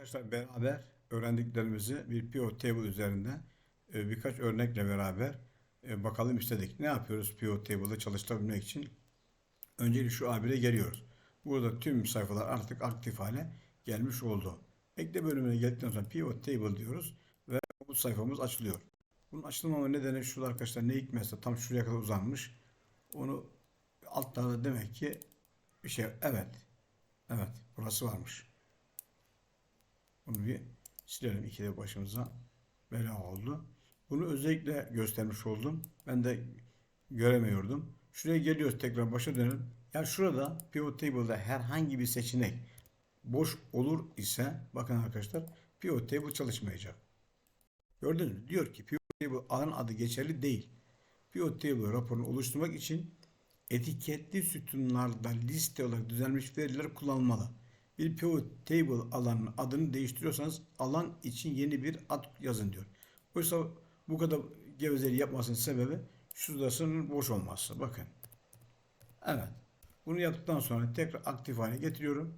Arkadaşlar beraber öğrendiklerimizi bir pivot table üzerinde e, birkaç örnekle beraber e, bakalım istedik. Ne yapıyoruz pivot table'ı çalıştırabilmek için? Öncelikle şu A1'e geliyoruz. Burada tüm sayfalar artık aktif hale gelmiş oldu. Ekle bölümüne geldikten sonra pivot table diyoruz ve bu sayfamız açılıyor. Bunun açılmama nedeni şu arkadaşlar ne hikmetse tam şuraya kadar uzanmış. Onu altlarda demek ki bir şey evet. Evet burası varmış. Bunu bir silelim. İki de başımıza bela oldu. Bunu özellikle göstermiş oldum. Ben de göremiyordum. Şuraya geliyoruz tekrar başa dönelim. Yani şurada pivot table'da herhangi bir seçenek boş olur ise bakın arkadaşlar pivot table çalışmayacak. Gördünüz mü? Diyor ki pivot table alan adı geçerli değil. Pivot table raporunu oluşturmak için etiketli sütunlarda liste olarak düzenlenmiş veriler kullanılmalı. Bir pivot table alanın adını değiştiriyorsanız alan için yeni bir ad yazın diyor. Oysa bu kadar gevezeliği yapmasının sebebi şurasının boş olması. Bakın. Evet. Bunu yaptıktan sonra tekrar aktif hale getiriyorum.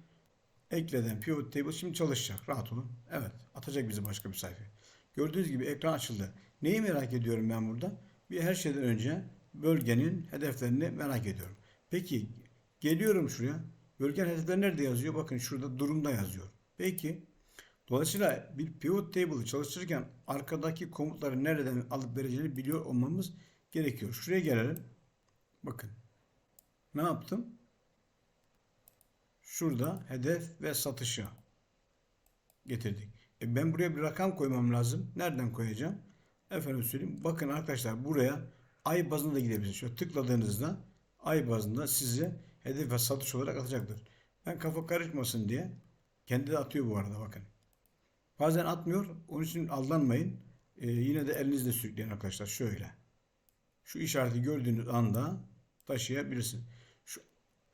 Ekleden pivot table şimdi çalışacak. Rahat olun. Evet. Atacak bizi başka bir sayfa. Gördüğünüz gibi ekran açıldı. Neyi merak ediyorum ben burada? Bir her şeyden önce bölgenin hedeflerini merak ediyorum. Peki geliyorum şuraya. Bölgenin hedefleri nerede yazıyor? Bakın şurada durumda yazıyor. Peki dolayısıyla bir pivot table'ı çalıştırırken arkadaki komutları nereden alıp vereceğini biliyor olmamız gerekiyor. Şuraya gelelim. Bakın. Ne yaptım? Şurada hedef ve satışı getirdik. E ben buraya bir rakam koymam lazım. Nereden koyacağım? Efendim söyleyeyim. Bakın arkadaşlar buraya ay bazında da gidebilirsiniz. Şöyle tıkladığınızda ay bazında size hedef ve satış olarak atacaktır. Ben kafa karışmasın diye kendi de atıyor bu arada bakın. Bazen atmıyor. Onun için aldanmayın. Ee, yine de elinizle sürükleyin arkadaşlar. Şöyle. Şu işareti gördüğünüz anda taşıyabilirsin. Şu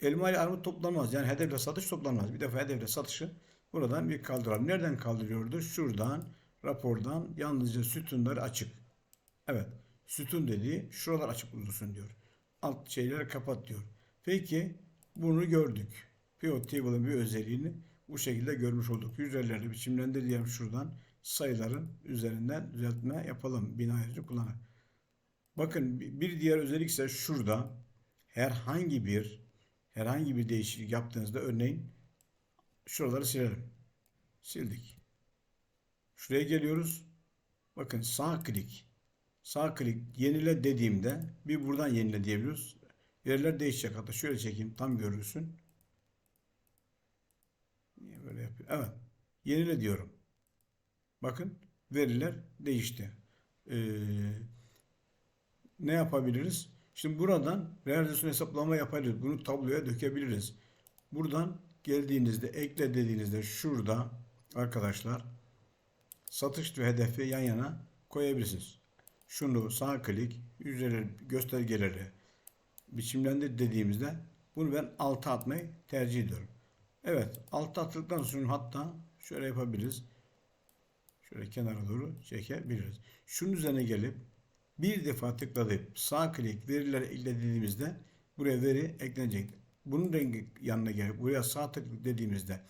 elma ile armut toplanmaz. Yani hedefle satış toplanmaz. Bir defa hedefle satışı buradan bir kaldıralım. Nereden kaldırıyordu? Şuradan rapordan yalnızca sütunları açık. Evet. Sütun dediği şuralar açık dursun diyor. Alt şeyleri kapat diyor. Peki bunu gördük. Pivot table'ın bir özelliğini bu şekilde görmüş olduk. Yüzeylerle biçimlendirdiğim şuradan sayıların üzerinden düzeltme yapalım. Bina yazıcı kullanarak. Bakın bir diğer özellik ise şurada herhangi bir herhangi bir değişiklik yaptığınızda örneğin şuraları silelim. Sildik. Şuraya geliyoruz. Bakın sağ klik. Sağ klik yenile dediğimde bir buradan yenile diyebiliyoruz. Veriler değişecek hatta şöyle çekeyim tam görürsün. Niye böyle yapıyor? Evet. Yenile diyorum. Bakın veriler değişti. Ee, ne yapabiliriz? Şimdi buradan realizasyon hesaplama yapabiliriz. Bunu tabloya dökebiliriz. Buradan geldiğinizde ekle dediğinizde şurada arkadaşlar satış ve hedefi yan yana koyabilirsiniz. Şunu sağ klik, yüzleri, göstergeleri biçimlendir dediğimizde bunu ben alta atmayı tercih ediyorum. Evet, alta attıktan sonra hatta şöyle yapabiliriz. Şöyle kenara doğru çekebiliriz. Şunun üzerine gelip bir defa tıklayıp sağ klik verileri ekle dediğimizde buraya veri eklenecek. Bunun rengi yanına gelip buraya sağ tıklık dediğimizde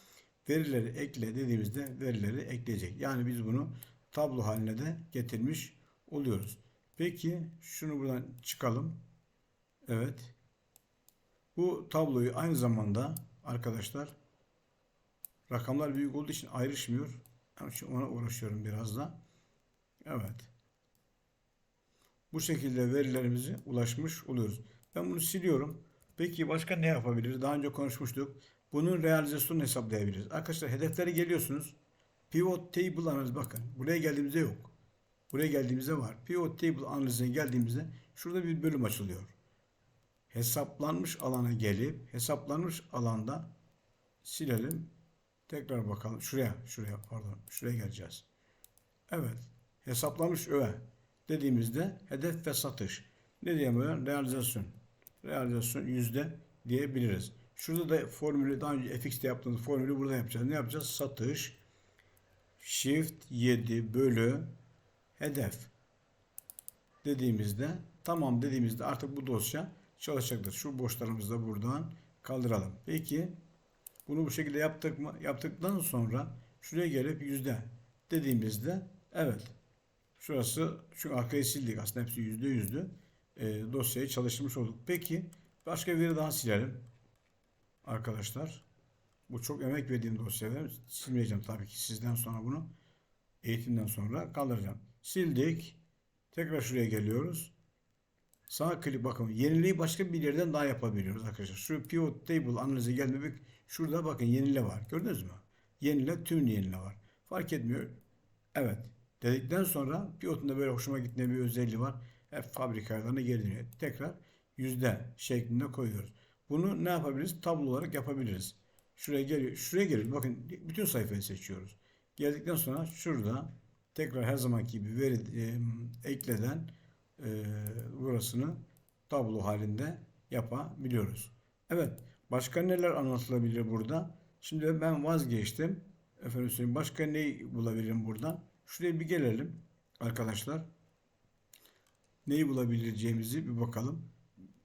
verileri ekle dediğimizde verileri ekleyecek. Yani biz bunu tablo haline de getirmiş oluyoruz. Peki şunu buradan çıkalım. Evet. Bu tabloyu aynı zamanda arkadaşlar rakamlar büyük olduğu için ayrışmıyor. Onun için ona uğraşıyorum biraz da. Evet. Bu şekilde verilerimizi ulaşmış oluyoruz. Ben bunu siliyorum. Peki başka ne yapabiliriz? Daha önce konuşmuştuk. Bunun realizasyonunu hesaplayabiliriz. Arkadaşlar hedeflere geliyorsunuz. Pivot table analiz bakın. Buraya geldiğimizde yok. Buraya geldiğimizde var. Pivot table analizine geldiğimizde şurada bir bölüm açılıyor. Hesaplanmış alana gelip hesaplanmış alanda silelim. Tekrar bakalım. Şuraya, şuraya pardon. Şuraya geleceğiz. Evet. Hesaplanmış öğe dediğimizde hedef ve satış. Ne diyemiyor? Realizasyon. Realizasyon yüzde diyebiliriz. Şurada da formülü daha önce fx'te yaptığımız formülü burada yapacağız. Ne yapacağız? Satış shift 7 bölü hedef dediğimizde tamam dediğimizde artık bu dosya çalışacaktır. Şu boşlarımızı da buradan kaldıralım. Peki bunu bu şekilde yaptık mı? Yaptıktan sonra Şuraya gelip yüzde dediğimizde evet şurası şu arkayı sildik aslında hepsi yüzde yüzdü. E, dosyayı çalıştırmış olduk. Peki başka bir daha silelim. Arkadaşlar bu çok emek verdiğim dosyalar silmeyeceğim tabii ki sizden sonra bunu eğitimden sonra kaldıracağım. Sildik. Tekrar şuraya geliyoruz. Sağ klik bakın yeniliği başka bir yerden daha yapabiliyoruz arkadaşlar. Şu pivot table analize gelmemek şurada bakın yenile var. Gördünüz mü? Yenile tüm yenile var. Fark etmiyor. Evet. Dedikten sonra pivotun böyle hoşuma gittiği bir özelliği var. Hep fabrika geri dönüyor. Tekrar yüzde şeklinde koyuyoruz. Bunu ne yapabiliriz? Tablo olarak yapabiliriz. Şuraya geliyor. Şuraya geliyoruz. Bakın bütün sayfayı seçiyoruz. Geldikten sonra şurada tekrar her zamanki gibi veri e, ekleden e, burasını tablo halinde yapabiliyoruz. Evet. Başka neler anlatılabilir burada? Şimdi ben vazgeçtim. Efendim söyleyeyim. Başka ne bulabilirim burada? Şuraya bir gelelim arkadaşlar. Neyi bulabileceğimizi bir bakalım.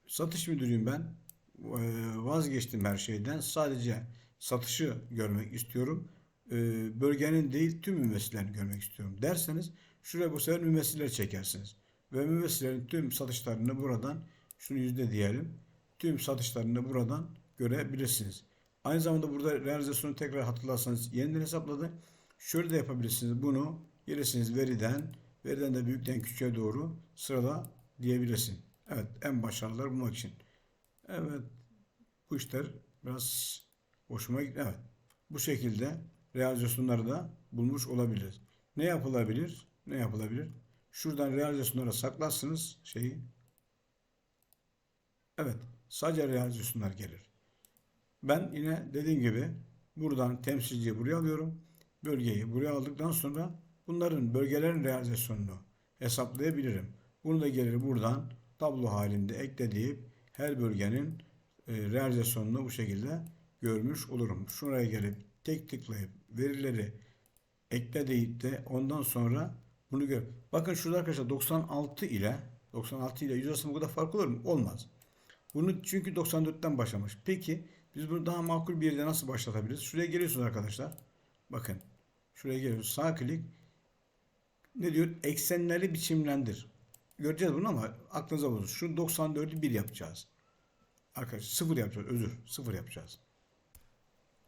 Satış müdürüyüm ben. Ee, Vazgeçtim her şeyden. Sadece satışı görmek istiyorum. Ee, Bölgenin değil tüm mümessillerini görmek istiyorum derseniz şuraya bu sefer mümessiller çekersiniz. Ve mümessillerin tüm satışlarını buradan şunu yüzde diyelim. Tüm satışlarını buradan görebilirsiniz. Aynı zamanda burada realizasyonu tekrar hatırlarsanız yeniden hesapladı. Şöyle de yapabilirsiniz. Bunu gelirsiniz veriden, veriden de büyükten küçüğe doğru sırala diyebilirsin. Evet en başarılılar bulmak için. Evet bu işler biraz hoşuma gitti. Evet bu şekilde realizasyonları da bulmuş olabiliriz. Ne yapılabilir? Ne yapılabilir? Şuradan realizasyonlara saklarsınız şeyi. Evet sadece realizasyonlar gelir. Ben yine dediğim gibi buradan temsilciyi buraya alıyorum. Bölgeyi buraya aldıktan sonra bunların bölgelerin realizasyonunu hesaplayabilirim. Bunu da gelir buradan tablo halinde ekle deyip her bölgenin e, realizasyonunu bu şekilde görmüş olurum. Şuraya gelip tek tıklayıp verileri ekle deyip de ondan sonra bunu gör. Bakın şurada arkadaşlar 96 ile 96 ile 100 arasında bu kadar fark olur mu? Olmaz. Bunu çünkü 94'ten başlamış. Peki biz bunu daha makul bir yerde nasıl başlatabiliriz? Şuraya geliyorsunuz arkadaşlar. Bakın. Şuraya geliyoruz. Sağ klik. Ne diyor? Eksenleri biçimlendir. Göreceğiz bunu ama aklınıza bulunsun. Şu 94'ü 1 yapacağız. Arkadaşlar 0 yapacağız. Özür. 0 yapacağız.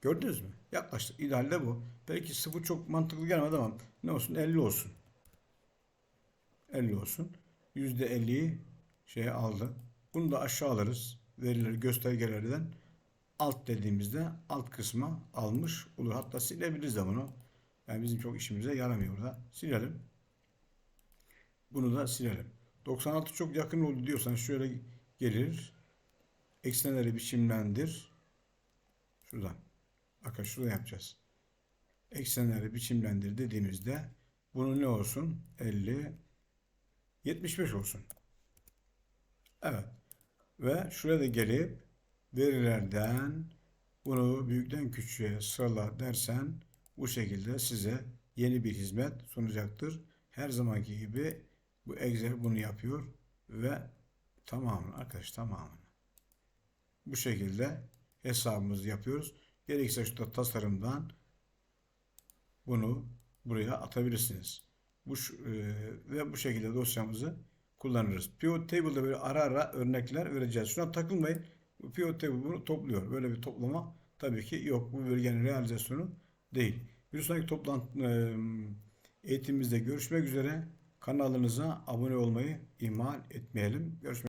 Gördünüz mü? Yaklaştık. İdealde bu. Belki 0 çok mantıklı gelmedi ama ne olsun? 50 olsun. 50 olsun. %50'yi şeye aldı. Bunu da aşağı alırız. Verileri göstergelerden alt dediğimizde alt kısma almış olur. Hatta silebiliriz de bunu. Yani bizim çok işimize yaramıyor burada. Silelim. Bunu da silelim. 96 çok yakın oldu diyorsanız şöyle gelir. Eksenleri biçimlendir. Şuradan. Bakın şurada yapacağız. Eksenleri biçimlendir dediğimizde bunu ne olsun? 50 75 olsun. Evet. Ve şuraya da gelip verilerden bunu büyükten küçüğe sırala dersen bu şekilde size yeni bir hizmet sunacaktır. Her zamanki gibi bu Excel bunu yapıyor ve tamamını arkadaş tamamını bu şekilde hesabımızı yapıyoruz. Gerekirse şurada tasarımdan bunu buraya atabilirsiniz. Bu e, ve bu şekilde dosyamızı kullanırız. Pivot table'da böyle ara ara örnekler vereceğiz. Şuna takılmayın. Bu pivot table bunu topluyor. Böyle bir toplama tabii ki yok. Bu bölgenin realizasyonu değil. Bir sonraki toplantı e, eğitimimizde görüşmek üzere. Kanalınıza abone olmayı ihmal etmeyelim. Görüşmek